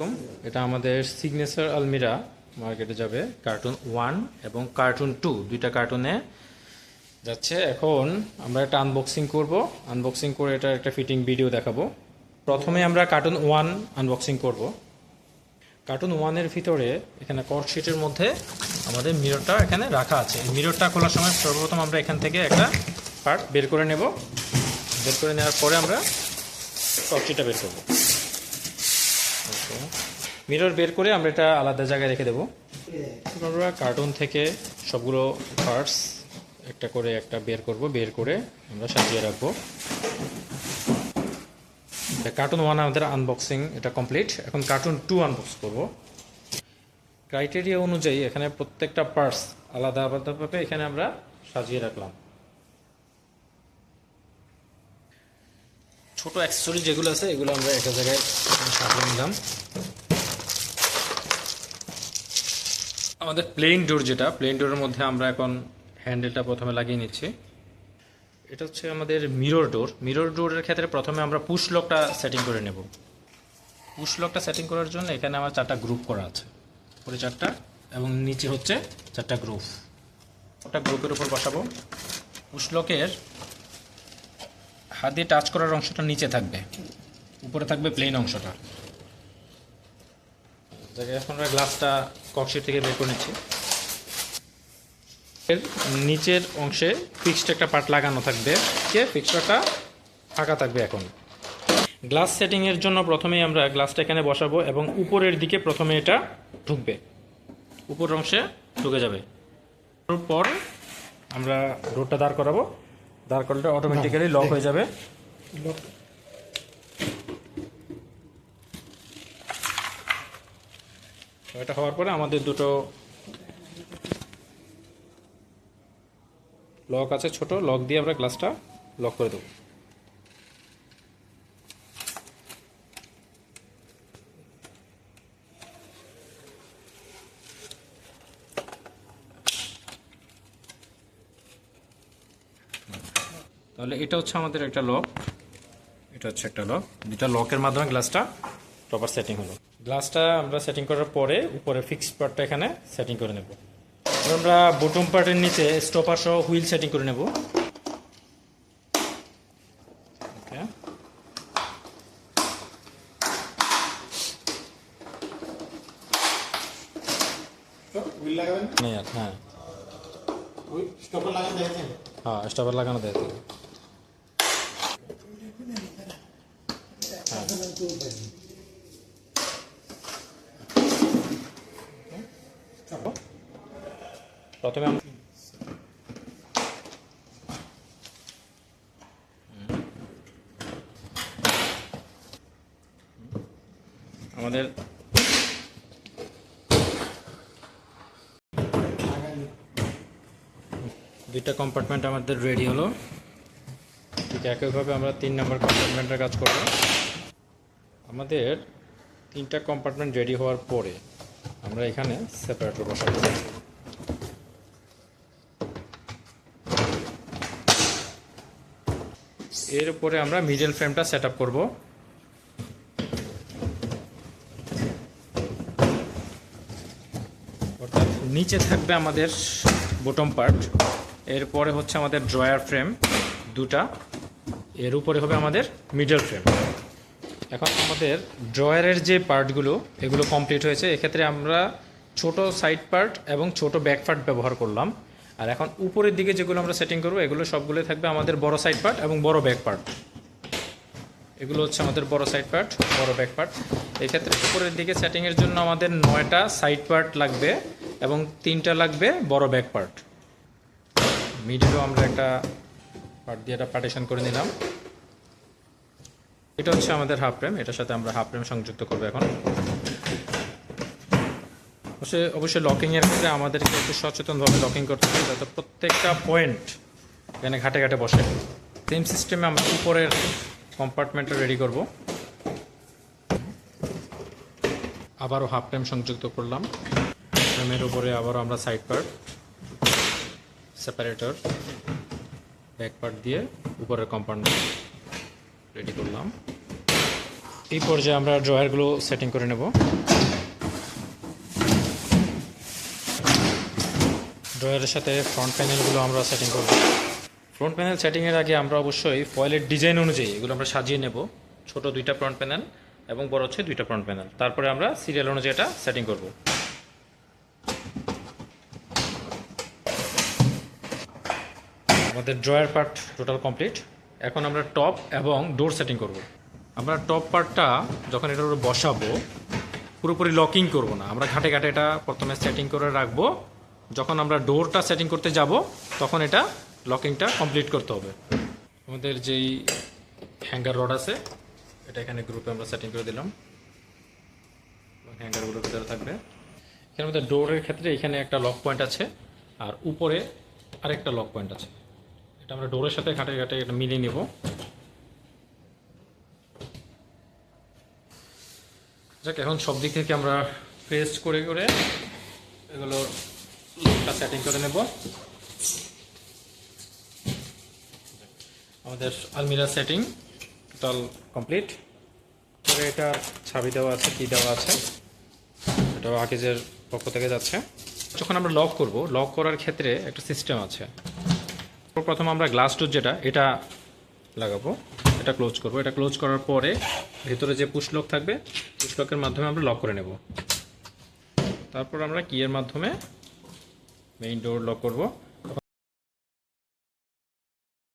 এরকম এটা আমাদের সিগনেচার আলমিরা মার্কেটে যাবে। কার্টুন ওয়ান এবং কার্টুন টু দুইটা কার্টুনে যাচ্ছে। এখন আমরা একটা আনবক্সিং করব। আনবক্সিং করে এটা একটা ফিটিং ভিডিও দেখাবো। প্রথমে আমরা কার্টুন ওয়ান আনবক্সিং করব। কার্টুন ওয়ানের ভিতরে এখানে কর্ডশিটের মধ্যে আমাদের মিররটা এখানে রাখা আছে। মিররটা খোলার সময় সর্বপ্রথম আমরা এখান থেকে একটা পার্ট বের করে নেব। বের করে নেওয়ার পরে আমরা কর্ডশিটটা বের করব। মিরর বের করে আমরা এটা আলাদা জায়গায় রেখে দেবো। আমরা কার্টুন থেকে সবগুলো পার্টস একটা করে একটা বের করব, বের করে আমরা সাজিয়ে রাখব। কার্টুন ওয়ান আমাদের আনবক্সিং এটা কমপ্লিট এখন কার্টুন টু আনবক্স করব। ক্রাইটেরিয়া অনুযায়ী এখানে প্রত্যেকটা পার্টস আলাদা আলাদাভাবে এখানে আমরা সাজিয়ে রাখলাম। ছোট অ্যাক্সেসরি যেগুলো আছে, এগুলো আমরা একটা জায়গায় সাজিয়ে নিলাম। আমাদের প্লেন ডোর যেটা প্লেন ডোরের মধ্যে আমরা এখন হ্যান্ডেলটা প্রথমে লাগিয়ে নিচ্ছি। এটা হচ্ছে আমাদের মিরর ডোর মিরর ডোরের ক্ষেত্রে প্রথমে আমরা পুশ লকটা সেটিং করে নেব। পুশ লকটা সেটিং করার জন্য এখানে আমার চারটা গ্রুপ করা আছে। উপরে চারটা এবং নিচে হচ্ছে চারটা গ্রুপ ওটা গ্রুপের উপর বসাবো। পুশ লকের হাত দিয়ে টাচ করার অংশটা নিচে থাকবে। উপরে থাকবে প্লেন অংশটা। এখন আমরা গ্লাসটা কক্সিট থেকে বের করে নিচ্ছি। এর নিচের অংশে ফিক্সড একটা পার্ট লাগানো থাকবে যে ফিক্সডটা ফাঁকা থাকবে এখন। গ্লাস সেটিংয়ের জন্য প্রথমেই আমরা গ্লাসটা এখানে বসাবো এবং উপরের দিকে প্রথমে এটা ঢুকবে। উপরের অংশে ঢুকে যাবে। পর আমরা ডোরটা দাঁড় করাবো। দাঁড় কলটা অটোমেটিক্যালি লক হয়ে যাবে। এটা হওয়ার পরে আমাদের দুটো লক আছে ছোট লক দিয়ে আমরা গ্লাসটা লক করে দেবো। তাহলে এটা হচ্ছে আমাদের একটা লক। এটা হচ্ছে একটা লক। দুটা লকের মাধ্যমে গ্লাসটা প্রপার সেটিং হলো। গ্লাসটা আমরা সেটিং করার পরে উপরে ফিক্স পার্টটা এখানে সেটিং করে নেব। এবার আমরা বটম পার্টের নিচে স্টপার সহ হুইল সেটিং করে নেব। ওকে। হুইল লাগাবেন? নেই আর হ্যাঁ। ওই স্টপার লাগান দেখেছেন হ্যাঁ স্টপার লাগানো দেয় প্রথমে আমরা আমাদের দুইটা কম্পার্টমেন্ট আমাদের রেডি হলো। ঠিক একইভাবে আমরা তিন নম্বর কম্পার্টমেন্টের কাজ করব। আমাদের তিনটা কম্পার্টমেন্ট রেডি হওয়ার পরে আমরা এখানে সেপারেটর বসাবো। এর উপরে আমরা মিডল ফ্রেমটা সেট আপ করব। অর্থাৎ নিচে থাকবে আমাদের বটম পার্ট এরপরে হচ্ছে আমাদের ড্রয়ার ফ্রেম দুটা, এর উপরে হবে আমাদের মিডল ফ্রেম এখন আমাদের ড্রয়ারের যে পার্টগুলো এগুলো কমপ্লিট হয়েছে। এক্ষেত্রে আমরা ছোট সাইড পার্ট এবং ছোট ব্যাক পার্ট ব্যবহার করলাম। আর এখন উপরের দিকে যেগুলো আমরা সেটিং করব, এগুলো সবগুলোই থাকবে আমাদের বড় সাইড পার্ট এবং বড় ব্যাক পার্ট এগুলো হচ্ছে আমাদের বড় সাইড পার্ট বড় ব্যাক পার্ট এক্ষেত্রে উপরের দিকে সেটিংয়ের জন্য আমাদের নয়টা সাইড পার্ট লাগবে এবং তিনটা লাগবে বড় ব্যাক পার্ট মিডিলও আমরা একটা পার্ট দিয়ে একটা পার্টিশন করে নিলাম। এটা হচ্ছে আমাদের হাফ ফ্রেম এটার সাথে আমরা হাফ ফ্রেম সংযুক্ত করব এখন। অবশ্যই অবশ্যই লকিংয়ের ক্ষেত্রে আমাদেরকে একটু সচেতনভাবে লকিং করতে হবে, যাতে প্রত্যেকটা পয়েন্ট এখানে ঘাটে ঘাটে বসে। সেম সিস্টেমে আমরা উপরের কম্পার্টমেন্টটা রেডি করব। আবারও হাফ ফ্রেম সংযুক্ত করলাম। ফ্রেমের উপরে আবারও আমরা side part separator back part দিয়ে উপরের কম্পার্টমেন্ট রেডি করলাম। এই পর্যায়ে আমরা ড্রয়ারগুলো সেটিং করে নেব। ড্রয়ারের সাথে ফ্রন্ট প্যানেলগুলো আমরা সেটিং করব। ফ্রন্ট প্যানেল সেটিংয়ের আগে আমরা অবশ্যই ফয়েলের ডিজাইন অনুযায়ী এগুলো আমরা সাজিয়ে নেব। ছোট দুইটা ফ্রন্ট প্যানেল এবং বড় হচ্ছে দুইটা ফ্রন্ট প্যানেল তারপরে আমরা সিরিয়াল অনুযায়ী এটা সেটিং করব। আমাদের ড্রয়ার পার্ট টোটাল কমপ্লিট এখন আমরা টপ এবং ডোর সেটিং করব। আমরা টপ পার্টটা যখন এটার উপরে বসাবো, পুরোপুরি লকিং করব না। আমরা ঘাটে ঘাটে এটা প্রথমে সেটিং করে রাখব। যখন আমরা ডোরটা সেটিং করতে যাব, তখন এটা লকিংটা কমপ্লিট করতে হবে। আমাদের যেই হ্যাঙ্গার রড আছে, এটা এখানে গ্রুপে আমরা সেটিং করে দিলাম। হ্যাঙ্গারগুলো ভিতরে থাকবে। এখানে আমাদের ডোরের ক্ষেত্রে এখানে একটা লক পয়েন্ট আছে, আর উপরে আরেকটা লক পয়েন্ট আছে। এটা আমরা ডোরের সাথে ঘাটে ঘাটে এটা মিলিয়ে নেব। যাক, এখন সব দিক থেকে আমরা পেস্ট করে করে এগুলো লকটা সেটিং করে নেব। আমাদের আলমিরা সেটিং টোটাল কমপ্লিট পরে এটা ছাবি দেওয়া আছে, কি দেওয়া আছে এটাও আকিজের পক্ষ থেকে যাচ্ছে। যখন আমরা লক করব লক করার ক্ষেত্রে একটা সিস্টেম আছে। প্রথম আমরা গ্লাস ডোর যেটা, এটা লাগাবো, এটা ক্লোজ করব। এটা ক্লোজ করার পরে ভেতরে যে পুশলক থাকবে পুশলকের মাধ্যমে আমরা লক করে নেব। তারপর আমরা কিয়ের মাধ্যমে মেইন ডোর লক করব।